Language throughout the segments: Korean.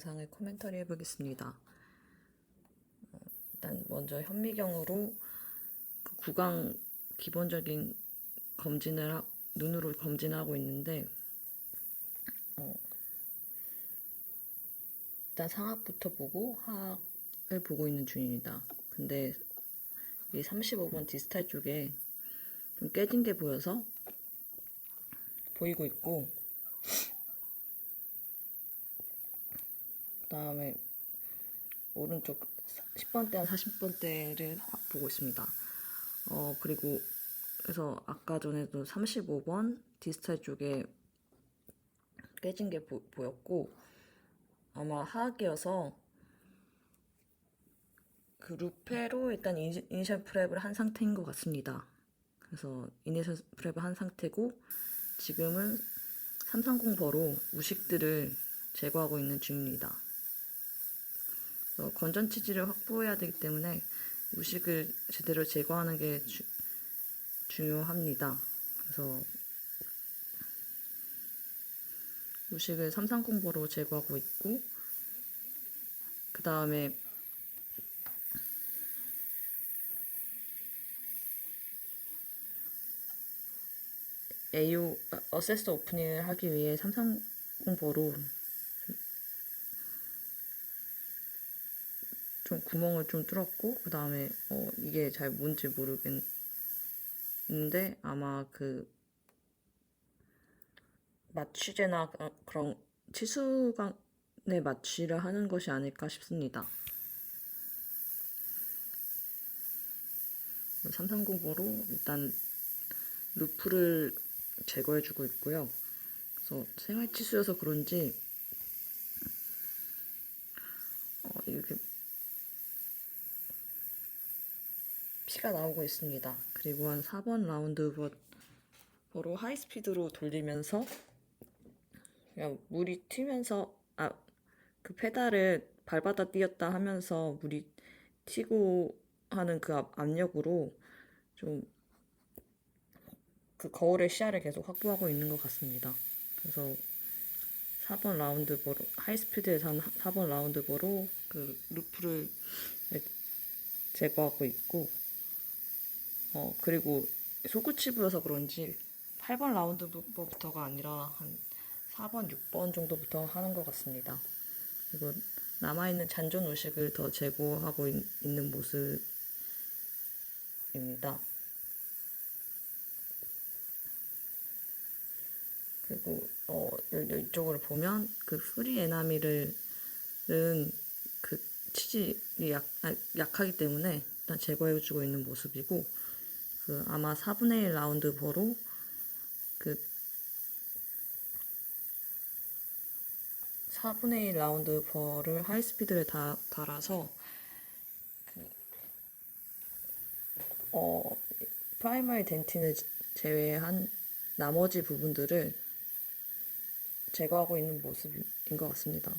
영상을 코멘터리 해보겠습니다. 어, 일단 먼저 현미경으로 그 구강 기본적인 검진을 하- 눈으로 검진하고 있는데 어, 일단 상악부터 보고 하악을 보고 있는 중입니다. 근데 이 35번 디스탈 쪽에 좀 깨진 게 보여서 보이고 있고 그 다음에 오른쪽 10번대와 40번대를 보고 있습니다. 어 그리고 그래서 아까 전에도 35번 디스탈 쪽에 깨진 게 보, 보였고 아마 하악이어서 그 루페로 일단 이니- 이니셜 프랩을 한 상태인 것 같습니다. 그래서 이니셜 프랩을 한 상태고 지금은 330버로 우식들을 제거하고 있는 중입니다. 그래서 건전 치질을 확보해야 되기 때문에 우식을 제대로 제거하는 게 주- 중요합니다. 그래서 우식을 330버로 제거하고 있고 그 다음에 AO 어세스 오프닝을 하기 위해 330버로 좀 구멍을 좀 뚫었고 그 다음에 어 이게 잘 뭔지 모르겠는데 아마 그 마취제나 어, 그런 치수간에 마취를 하는 것이 아닐까 싶습니다. 330으로 일단 루프를 제거해주고 있고요. 그래서 생활치수여서 그런지 어, 이렇게 피가 나오고 있습니다. 그리고 한 4번 라운드 버로 하이스피드로 돌리면서 그냥 물이 튀면서 아 그 페달을 밟았다 뛰었다 하면서 물이 튀고 하는 그 압- 압력으로 좀 그 거울의 시야를 계속 확보하고 있는 것 같습니다. 그래서 4번 라운드 버로 하이스피드에서 한 4번 라운드 버로 그 루프를 제거하고 있고 어 그리고 소구치 부여서 그런지 8번 라운드부터가 아니라 한 4번, 6번 정도부터 하는 것 같습니다. 그리고 남아있는 잔존 우식을 더 제거하고 있, 는 모습입니다. 그리고 어, 이- 이쪽으로 보면 그 프리 에나미를은 그 치질이 약, 아, 약하기 때문에 일단 제거해주고 있는 모습이고 그 아마 4분의 1 라운드 버로 그 4분의 1 라운드 버를 하이스피드를 다 달아서 그, 어, 프라이머리 덴틴을 제외한 나머지 부분들을 제거하고 있는 모습인 것 같습니다.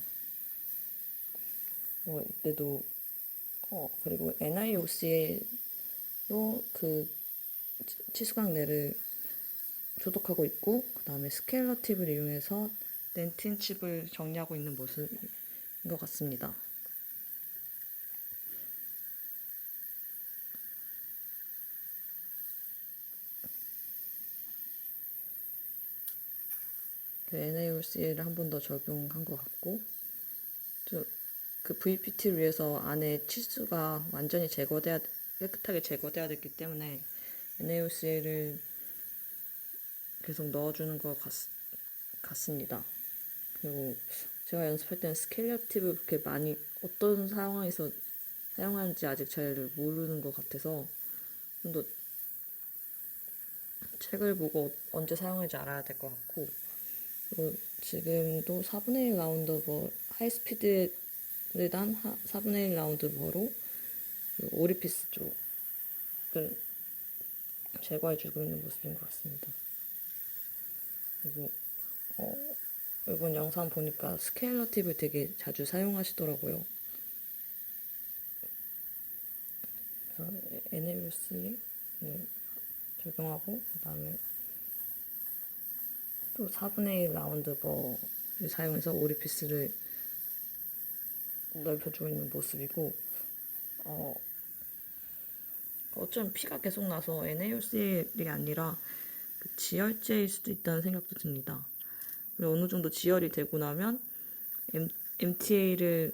어, 이때도 어, 그리고 NIOC에도 그 치- 치수강 내를 소독하고 있고 그 다음에 스케일러 팁을 이용해서 렌틴 칩을 정리하고 있는 모습인 것 같습니다. 그 NAOC를 한 번 더 적용한 것 같고 저그 VPT를 위해서 안에 치수가 완전히 제거돼야 깨끗하게 제거돼야 됐기 때문에 NAOC를 계속 넣어주는 것 같, 같습니다. 그리고 제가 연습할 때는 팁을 그렇게 많이 어떤 상황에서 사용하는지 아직 잘 모르는 것 같아서 좀 더 책을 보고 언제 사용할지 알아야 될 것 같고 지금도 4분의 1 라운드 버 하이스피드를 단 4분의 1 라운드 버로 그 오리피스 쪽을 제거해주고 있는 모습인 것 같습니다. 그리고 어, 이번 영상 보니까 스케일러 팁을 되게 자주 사용하시더라고요. 그래서 NLC를 적용하고 그 다음에 또 4분의 1 라운드 버를 사용해서 오리피스를 넓혀주고 있는 모습이고 어, 어쩌면 피가 계속 나서 NaOCl이 아니라 그 지혈제일 수도 있다는 생각도 듭니다. 그리고 어느 정도 지혈이 되고 나면 M, MTA를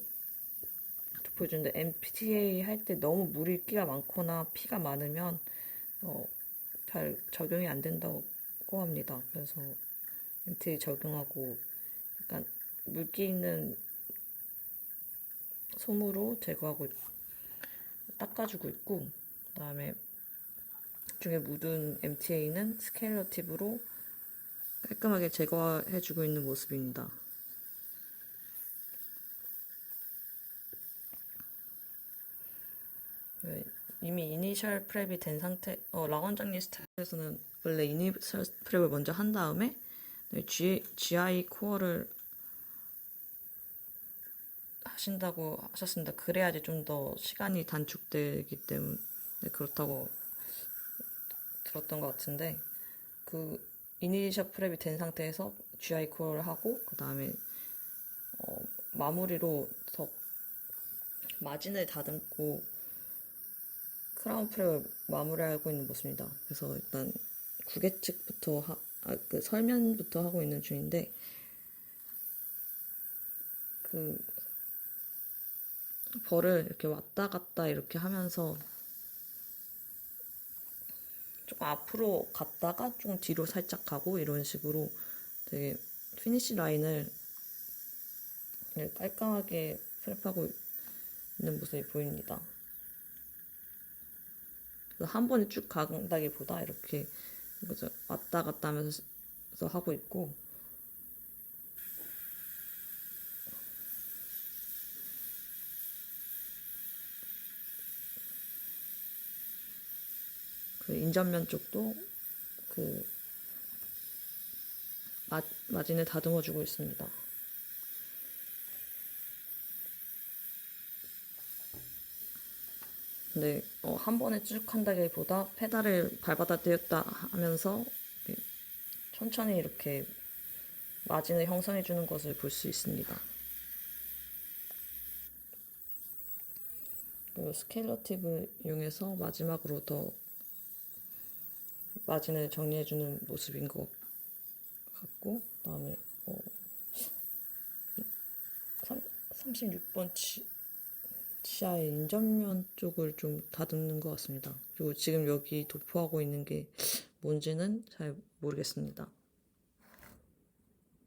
보여주는데 MTA 할 때 너무 물기가 많거나 피가 많으면 어, 잘 적용이 안 된다고 합니다. 그래서 MTA 적용하고 약간 물기 있는 솜으로 제거하고 있- 닦아주고 있고 그 다음에 중에 묻은 MTA는 스케일러 팁으로 깔끔하게 제거해주고 있는 모습입니다. 네, 이미 이니셜 프랩이 된 상태, 어, 라 원장님 스타일에서는 원래 이니셜 프랩을 먼저 한 다음에 네, G, GI 코어를 하신다고 하셨습니다. 그래야지 좀 더 시간이 단축되기 때문에 그렇다고 들었던 것 같은데 그 이니셜 프랩이 된 상태에서 GI 코어를 하고 그 다음에 어, 마무리로 더 마진을 다듬고 크라운 프랩을 마무리하고 있는 모습입니다. 그래서 일단 구개 측부터 하, 아, 그 설면부터 하고 있는 중인데 그 벌을 이렇게 왔다 갔다 이렇게 하면서 조금 앞으로 갔다가 좀 뒤로 살짝 가고 이런 식으로 되게 피니시 라인을 깔끔하게 프랩하고 있는 모습이 보입니다. 한 번에 쭉 간다기보다 이렇게 왔다 갔다 하면서 하고 있고 그 인전면 쪽도 그 마, 마진을 다듬어 주고 있습니다. 근데 어, 한 번에 쭉 한다기보다 페달을 밟아다 떼었다 하면서 천천히 이렇게 마진을 형성해 주는 것을 볼 수 있습니다. 그리고 스케일러 팁을 이용해서 마지막으로 더 마진을 정리해 주는 모습인 것 같고 그 다음에 어, 36번 치, 치아의 인전면 쪽을 좀 다듬는 것 같습니다. 그리고 지금 여기 도포하고 있는 게 뭔지는 잘 모르겠습니다.